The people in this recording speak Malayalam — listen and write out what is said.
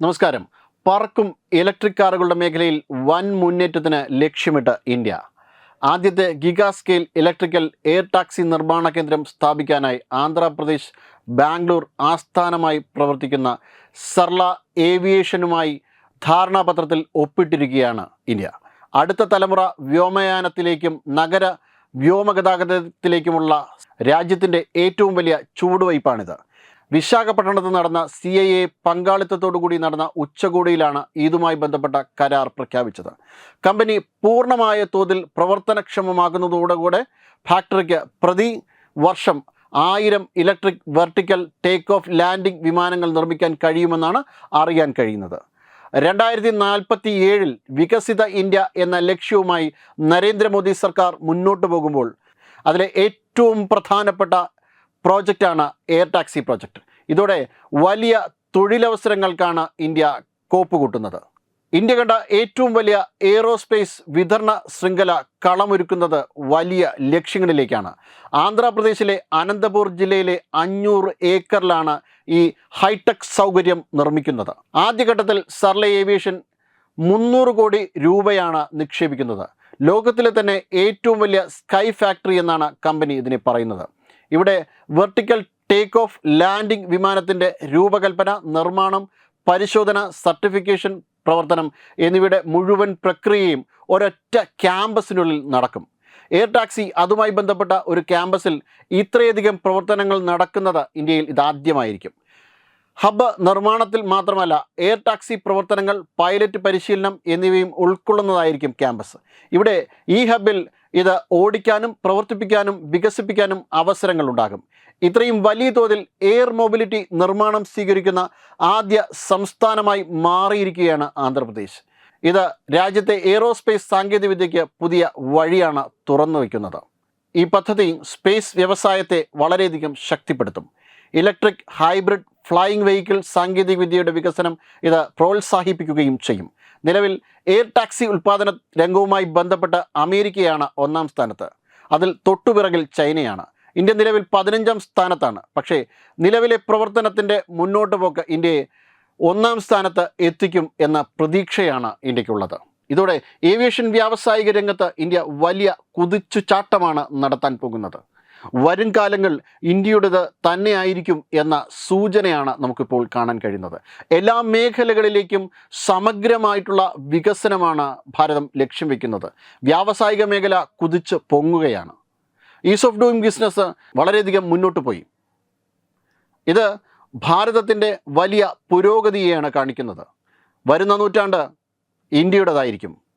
നമസ്കാരം. പാർക്കും ഇലക്ട്രിക് കാറുകളുടെ മേഖലയിൽ വൻ മുന്നേറ്റത്തിന് ലക്ഷ്യമിട്ട് ഇന്ത്യ. ആദ്യത്തെ giga scale electrical air taxi നിർമ്മാണ കേന്ദ്രം സ്ഥാപിക്കാനായി ആന്ധ്രാപ്രദേശ് ബാംഗ്ലൂർ ആസ്ഥാനമായി പ്രവർത്തിക്കുന്ന സർല ഏവിയേഷനുമായി ധാരണാപത്രത്തിൽ ഒപ്പിട്ടിരിക്കുകയാണ് ഇന്ത്യ. അടുത്ത തലമുറ വ്യോമയാനത്തിലേക്കും നഗര വ്യോമഗതാഗതത്തിലേക്കുമുള്ള രാജ്യത്തിന്റെ ഏറ്റവും വലിയ ചുവടുവയ്പ്പാണിത് വിശാഖപട്ടണത്ത് നടന്ന സി ഐ എ പങ്കാളിത്തത്തോടുകൂടി നടന്ന ഉച്ചകോടിയിലാണ് ഇതുമായി ബന്ധപ്പെട്ട കരാർ പ്രഖ്യാപിച്ചത്. കമ്പനി പൂർണമായ തോതിൽ പ്രവർത്തനക്ഷമമാകുന്നതോടുകൂടെ ഫാക്ടറിക്ക് പ്രതി വർഷം ആയിരം electric vertical take off landing വിമാനങ്ങൾ നിർമ്മിക്കാൻ കഴിയുമെന്നാണ് അറിയാൻ കഴിയുന്നത്. രണ്ടായിരത്തി നാൽപ്പത്തി ഏഴിൽ വികസിത ഇന്ത്യ എന്ന ലക്ഷ്യവുമായി നരേന്ദ്രമോദി സർക്കാർ മുന്നോട്ട് പോകുമ്പോൾ അതിലെ ഏറ്റവും പ്രധാനപ്പെട്ട പ്രോജക്റ്റാണ് എയർ ടാക്സി പ്രോജക്റ്റ് ഇതോടെ വലിയ തൊഴിലവസരങ്ങൾക്കാണ് ഇന്ത്യ കോപ്പ് കൂട്ടുന്നത് ഇന്ത്യ കണ്ട ഏറ്റവും വലിയ എയ്റോസ്പേസ് വിതരണ ശൃംഖല കളമൊരുക്കുന്നത് വലിയ ലക്ഷ്യങ്ങളിലേക്കാണ്. ആന്ധ്രാപ്രദേശിലെ അനന്തപൂർ ജില്ലയിലെ അഞ്ഞൂറ് ഏക്കറിലാണ് ഈ ഹൈടെക് സൗകര്യം നിർമ്മിക്കുന്നത്. ആദ്യഘട്ടത്തിൽ സർല ഏവിയേഷൻ മുന്നൂറ് കോടി രൂപയാണ് നിക്ഷേപിക്കുന്നത്. ലോകത്തിലെ തന്നെ ഏറ്റവും വലിയ സ്കൈ ഫാക്ടറി എന്നാണ് കമ്പനി ഇതിനെ പറയുന്നത്. ഇവിടെ വെർട്ടിക്കൽ ടേക്ക് ഓഫ് ലാൻഡിംഗ് വിമാനത്തിന്റെ രൂപകൽപ്പന നിർമ്മാണം പരിശോധന സർട്ടിഫിക്കേഷൻ പ്രവർത്തനം എന്നിവയുടെ മുഴുവൻ പ്രക്രിയയും ഒരൊറ്റ ക്യാമ്പസിനുള്ളിൽ നടക്കും. എയർ ടാക്സി അതുമായി ബന്ധപ്പെട്ട ഒരു ക്യാമ്പസിൽ ഇത്രയധികം പ്രവർത്തനങ്ങൾ നടക്കുന്നത് ഇന്ത്യയിൽ ഇതാദ്യമായിരിക്കും. ഹബ്ബ് നിർമ്മാണത്തിൽ മാത്രമല്ല എയർ ടാക്സി പ്രവർത്തനങ്ങൾ പൈലറ്റ് പരിശീലനം എന്നിവയും ഉൾക്കൊള്ളുന്നതായിരിക്കും ക്യാമ്പസ്. ഇവിടെ ഈ ഹബ്ബിൽ ഇത് ഓടിക്കാനും പ്രവർത്തിപ്പിക്കാനും വികസിപ്പിക്കാനും അവസരങ്ങളുണ്ടാകും. ഇത്രയും വലിയ തോതിൽ എയർ മൊബിലിറ്റി നിർമ്മാണം സ്വീകരിക്കുന്ന ആദ്യ സംസ്ഥാനമായി മാറിയിരിക്കുകയാണ് ആന്ധ്രാപ്രദേശ്. ഇത് രാജ്യത്തെ എയ്റോസ്പേസ് സാങ്കേതികവിദ്യയ്ക്ക് പുതിയ വഴിയാണ് തുറന്നു വയ്ക്കുന്നത്. ഈ പദ്ധതി സ്പേസ് വ്യവസായത്തെ വളരെയധികം ശക്തിപ്പെടുത്തും. ഇലക്ട്രിക് ഹൈബ്രിഡ് ഫ്ലൈയിങ് വെഹിക്കിൾ സാങ്കേതികവിദ്യയുടെ വികസനം ഇത് പ്രോത്സാഹിപ്പിക്കുകയും ചെയ്യും. നിലവിൽ എയർ ടാക്സി ഉൽപ്പാദന രംഗവുമായി ബന്ധപ്പെട്ട അമേരിക്കയാണ് ഒന്നാം സ്ഥാനത്ത്. അതിൽ തൊട്ടുപിറകിൽ ചൈനയാണ്. ഇന്ത്യ നിലവിൽ പതിനഞ്ചാം സ്ഥാനത്താണ്. പക്ഷേ നിലവിലെ പ്രവർത്തനത്തിന്റെ മുന്നോട്ട് പോക്ക് ഇന്ത്യയെ ഒന്നാം സ്ഥാനത്ത് എത്തിക്കും എന്ന പ്രതീക്ഷയാണ് ഇന്ത്യക്കുള്ളത്. ഇതോടെ ഏവിയേഷൻ വ്യാവസായിക രംഗത്ത് ഇന്ത്യ വലിയ കുതിച്ചുചാട്ടമാണ് നടത്താൻ പോകുന്നത്. വരും കാലങ്ങൾ ഇന്ത്യയുടേത് തന്നെയായിരിക്കും എന്ന സൂചനയാണ് നമുക്കിപ്പോൾ കാണാൻ കഴിയുന്നത്. എല്ലാ മേഖലകളിലേക്കും സമഗ്രമായിട്ടുള്ള വികസനമാണ് ഭാരതം ലക്ഷ്യം വയ്ക്കുന്നത് വ്യാവസായിക മേഖല കുതിച്ച് പൊങ്ങുകയാണ്. ഈസ് ഓഫ് ഡൂയിങ് ബിസിനസ് വളരെയധികം മുന്നോട്ട് പോയി. ഇത് ഭാരതത്തിന്റെ വലിയ പുരോഗതിയെയാണ് കാണിക്കുന്നത്. വരുന്ന നൂറ്റാണ്ട് ഇന്ത്യയുടേതായിരിക്കും.